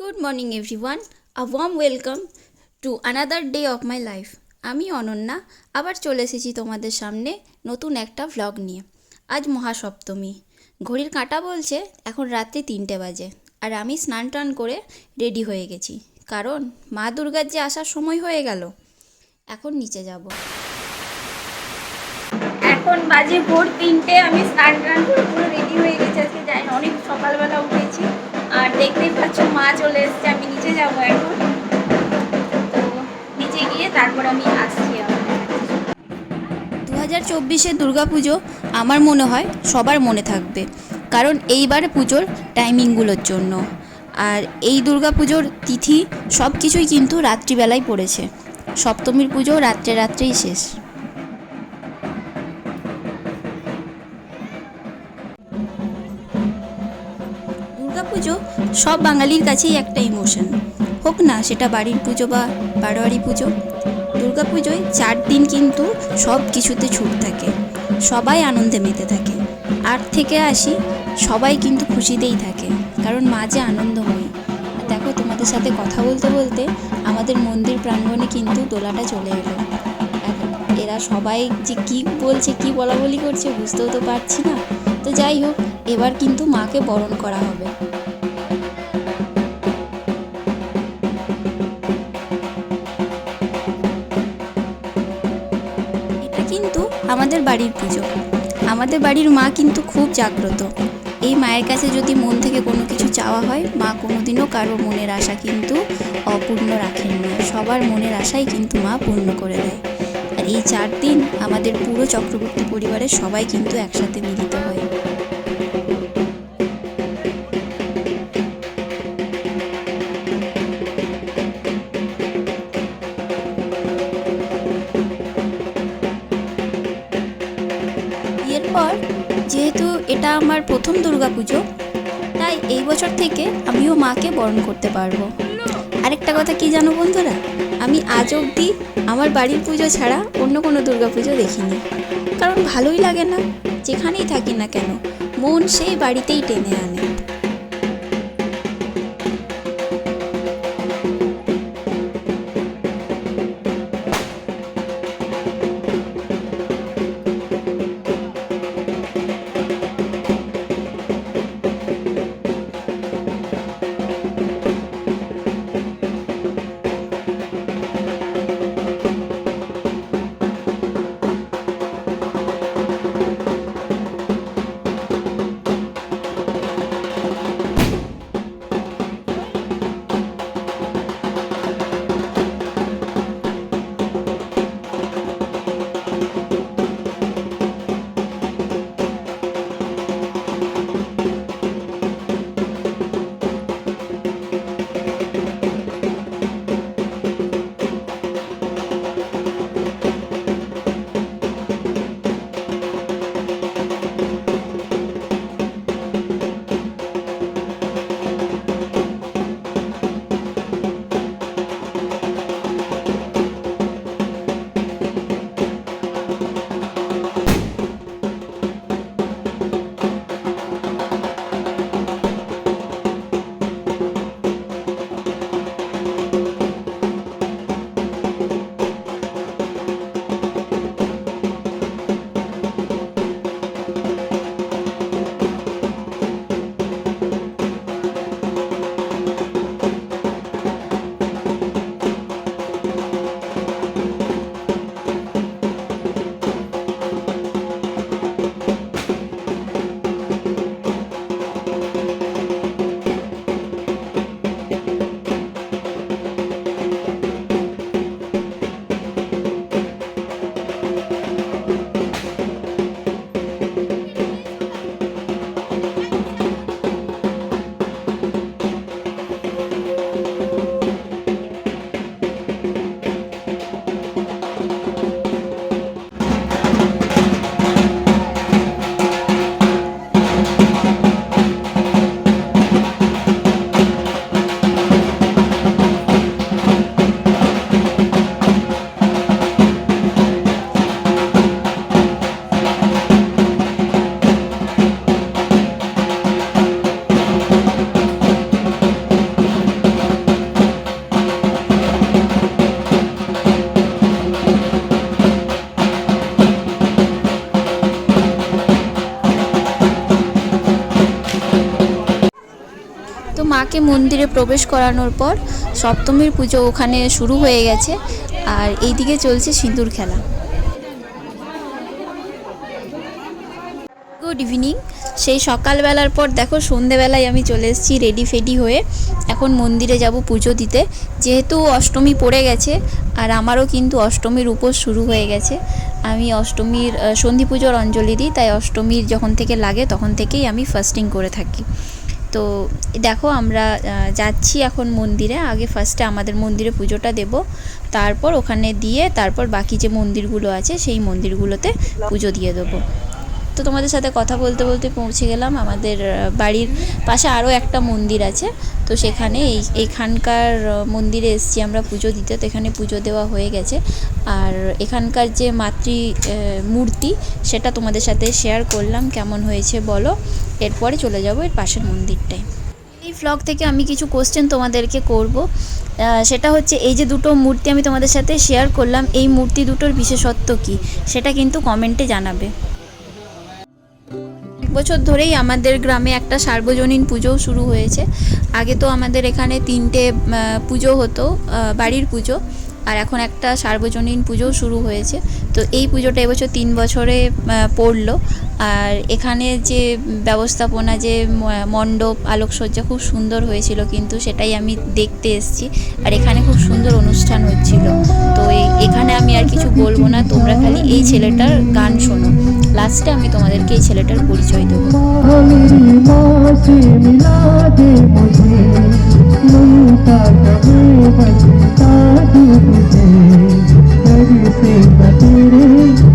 Good morning everyone a warm welcome to another day of my life আমি অনন্যা, আবার চলে এসেছি তোমাদের সামনে নতুন একটা ভ্লগ নিয়ে। আজ মহাসপ্তমী। ঘড়ির কাঁটা বলছে এখন রাত্রি তিনটে বাজে, আর আমি স্নান টান করে রেডি হয়ে গেছি। কারণ মা দুর্গার যে আসার সময় হয়ে গেল, এখন নিচে যাব। এখন বাজে ভোর তিনটে, আমি স্নান টান করে দেখতেই পাচ্ছ, মা চলে এসছে, আমি নিচে যাব এখন। তো নিচে গিয়ে তারপর আমি আসছি দু হাজার চব্বিশে দুর্গাপুজো আমার মনে হয় সবার মনে থাকবে, কারণ এইবার পুজোর টাইমিংগুলোর জন্য। আর এই দুর্গাপুজোর তিথি সব কিছুই কিন্তু রাত্রিবেলায় পড়েছে। সপ্তমীর পুজো রাত্রে রাত্রেই শেষ। দুর্গাপুজো সব বাঙালির কাছেই একটা ইমোশন হোক না, সেটা বাড়ির পুজো বা বারোয়ারি পুজো, দুর্গা পুজোয় চার দিন কিন্তু সব কিছুতে ছুট থাকে। সবাই আনন্দে মেতে থাকে। আট থেকে আসি, সবাই কিন্তু খুশিতেই থাকে। কারণ মা যে আর দেখো, তোমাদের সাথে কথা বলতে বলতে আমাদের মন্দির প্রাঙ্গণে কিন্তু দোলাটা চলে এলো। এরা সবাই যে কী বলছে, কী বলা বলি করছে বুঝতেও তো পারছি না। তো যাই হোক, এবার কিন্তু মাকে বরণ করা হবে। আমাদের বাড়ির পুজো। আমাদের বাড়ির মা কিন্তু খুব জাগ্রত। এই মায়ের কাছে যদি মন থেকে কোনো কিছু চাওয়া হয়, মা কোনোদিনও কারও মনের আশা কিন্তু অপূর্ণ রাখেন না। সবার মনের আশাই কিন্তু মা পূর্ণ করে দেয়। আর এই চার দিন আমাদের পুরো চক্রবর্তী পরিবারের সবাই কিন্তু একসাথে মিলিত এরপর যেহেতু এটা আমার প্রথম দুর্গা পুজো তাই এই বছর থেকে আমিও মাকে বরণ করতে পারব। আরেকটা কথা কি জানো বন্ধুরা? আমি আজ অবধি আমার বাড়ির পুজো ছাড়া অন্য কোনো দুর্গা পুজো দেখিনি। কারণ ভালোই লাগে না, যেখানেই থাকি না কেন, মন সেই বাড়িতেই টেনে আনে। মাকে মন্দিরে প্রবেশ করানোর পর সপ্তমীর পুজো ওখানে শুরু হয়ে গেছে আর এইদিকে চলছে সিঁদুর খেলা। গুড ইভিনিং সেই সকালবেলার পর দেখো সন্ধেবেলায় আমি চলে এসেছি রেডি ফেডি হয়ে। এখন মন্দিরে যাব পুজো দিতে। যেহেতু অষ্টমী পড়ে গেছে আর আমারও কিন্তু অষ্টমীর উপোস শুরু হয়ে গেছে। আমি অষ্টমীর সন্ধি পুজোর অঞ্জলি দিই, তাই অষ্টমীর যখন থেকে লাগে তখন থেকেই আমি ফাস্টিং করে থাকি। তো দেখো আমরা যাচ্ছি এখন মন্দিরে। আগে ফার্স্টে আমাদের মন্দিরে পুজোটা দেব। তারপর ওখানে দিয়ে তারপর বাকি যে মন্দিরগুলো আছে, সেই মন্দিরগুলোতে পুজো দিয়ে দেবো। তো তোমাদের সাথে কথা বলতে বলতে পৌঁছে গেলাম। আমাদের বাড়ির পাশে আরও একটা মন্দির আছে। তো সেখানে এই এইখানকার আহ, মন্দিরে এসেছি আমরা পুজো দিতে। তো এখানে পুজো দেওয়া হয়ে গেছে। আর এখানকার যে মাতৃ মূর্তি সেটা তোমাদের সাথে শেয়ার করলাম। কেমন হয়েছে বলো? এরপরে চলে যাব এর পাশের মন্দিরটায়। এই ফ্লগ থেকে আমি কিছু কোশ্চেন তোমাদেরকে করব। সেটা হচ্ছে এই যে দুটো মূর্তি আমি তোমাদের সাথে শেয়ার করলাম এই মূর্তি দুটোর বিশেষত্ব কী? সেটা কিন্তু কমেন্টে জানাবে। বছর ধরেই আমাদের গ্রামে একটা সার্বজনীন পুজো শুরু হয়েছে। আগে তো আমাদের এখানে তিনটে পুজো হতো বাড়ির পুজো। আর এখন একটা সার্বজনীন পুজোও শুরু হয়েছে। তো এই পুজোটা এবছর তিন বছরে পড়ল। আর এখানে যে ব্যবস্থাপনা, যে মণ্ডপ, আলোকসজ্জা খুব সুন্দর হয়েছিল কিন্তু সেটাই আমি দেখতে এসেছি। আর এখানে খুব সুন্দর অনুষ্ঠান হচ্ছিল। তো এখানে আমি আর কিছু বলব না, তোমরা খালি এই ছেলেটার গান শোনো। লাস্টে আমি তোমাদেরকে এই ছেলেটার পরিচয় দেবো। মুঝে मिला दे मुझे ममता कभी बनता तू मुझे घर से न तेरे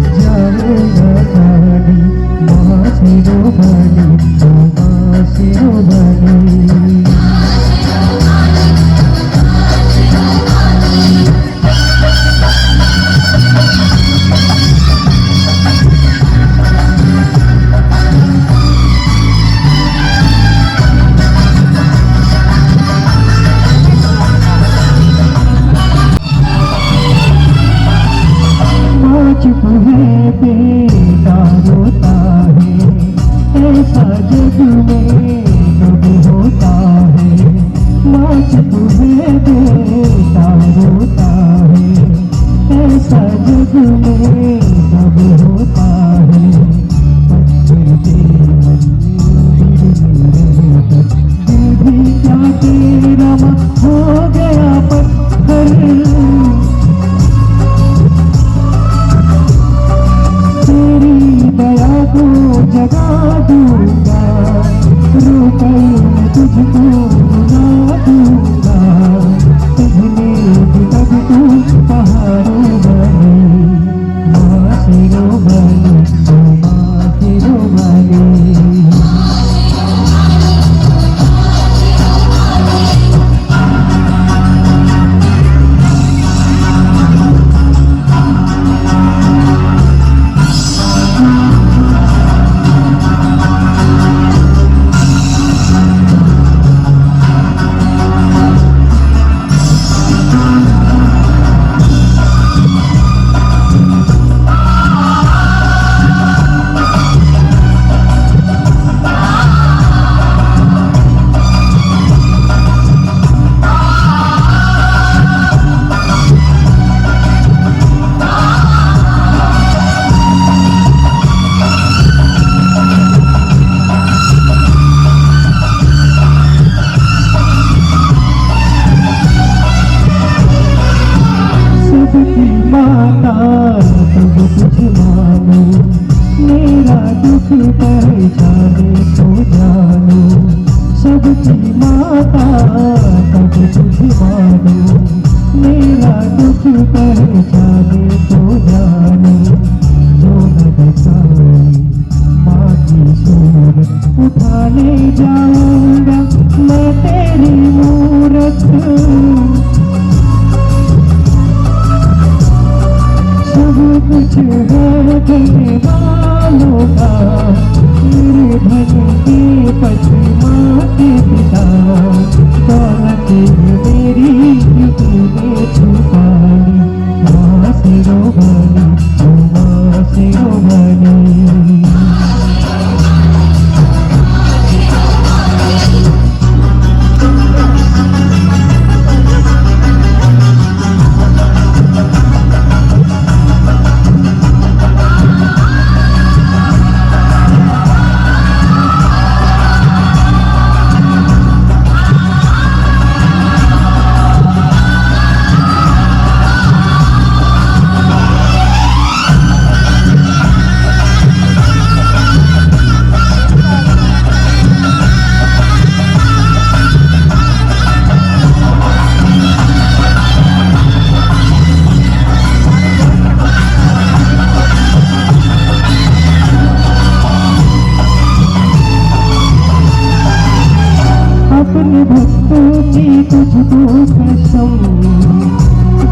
कसम।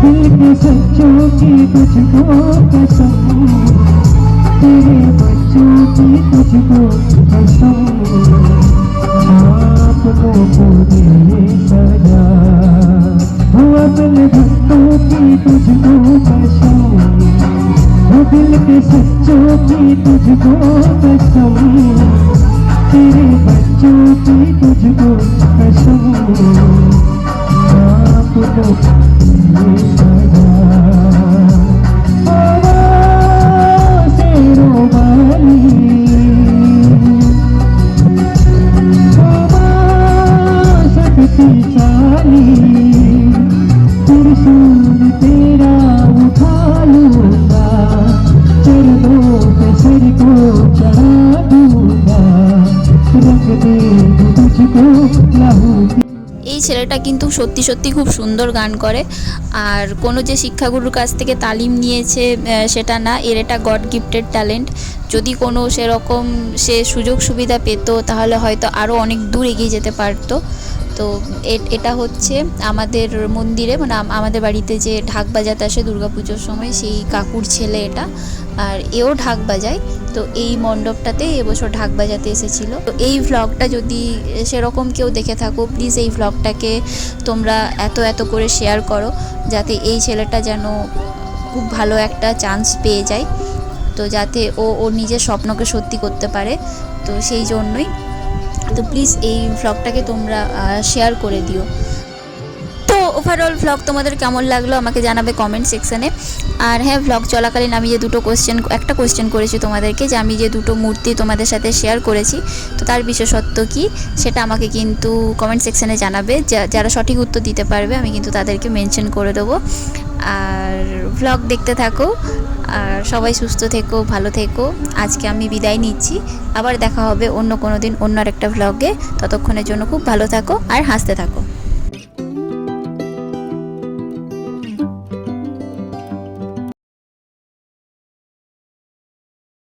दिल के सच्चों की तुझको कसम। तेरे बच्चों की तुझको कसम। आपको दिल के सच्चों की तुझको कसम। तेरे बच्चों की तुझको कसम। Thank you. ছেলেটা কিন্তু সত্যি সত্যি খুব সুন্দর গান করে। আর কোনো যে শিক্ষাগুরুর কাছ থেকে তালিম নিয়েছে সেটা না, এর এটা গড গিফটেড ট্যালেন্ট। যদি কোনো সেরকম সে সুযোগ সুবিধা পেত, তাহলে হয়তো আরও অনেক দূর এগিয়ে যেতে পারতো। তো এটা হচ্ছে আমাদের মন্দিরে মানে আমাদের বাড়িতে যে ঢাক বাজাতে আসে দুর্গাপুজোর সময়, সেই কাকুর ছেলে এটা। আর এও ঢাক বাজায়। তো এই মণ্ডপটাতে এবছর ঢাক বাজাতে এসেছিল। তো এই ভ্লগটা যদি সেরকম কেউ দেখে থাকো প্লিজ এই ভ্লগটাকে তোমরা এত এত করে শেয়ার করো, যাতে এই ছেলেটা যেন খুব ভালো একটা চান্স পেয়ে যায়। তো যাতে ও ওর নিজের স্বপ্নকে সত্যি করতে পারে। তো সেই জন্যই। তো প্লিজ এই ভ্লগটাকে তোমরা শেয়ার করে দিও। ওভারঅল ভ্লগ তোমাদের কেমন লাগল আমাকে জানাবে কমেন্ট সেকশানে আর হ্যাঁ ভ্লগ চলাকালীন আমি যে দুটো কোশ্চেন একটা কোশ্চেন করেছি তোমাদেরকে, যে আমি যে দুটো মূর্তি তোমাদের সাথে শেয়ার করেছি, তো তার বিশেষত্ব কি সেটা আমাকে কিন্তু কমেন্ট সেকশানে জানাবে। যারা সঠিক উত্তর দিতে পারবে, আমি কিন্তু তাদেরকে মেনশন করে দেবো। আর ভ্লগ দেখতে থাকো, আর সবাই সুস্থ থেকো, ভালো থেকো। আজকে আমি বিদায় নিচ্ছি। আবার দেখা হবে অন্য কোনো দিন অন্য একটা ভ্লগে ততক্ষণের জন্য খুব ভালো থাকো আর হাসতে থাকো।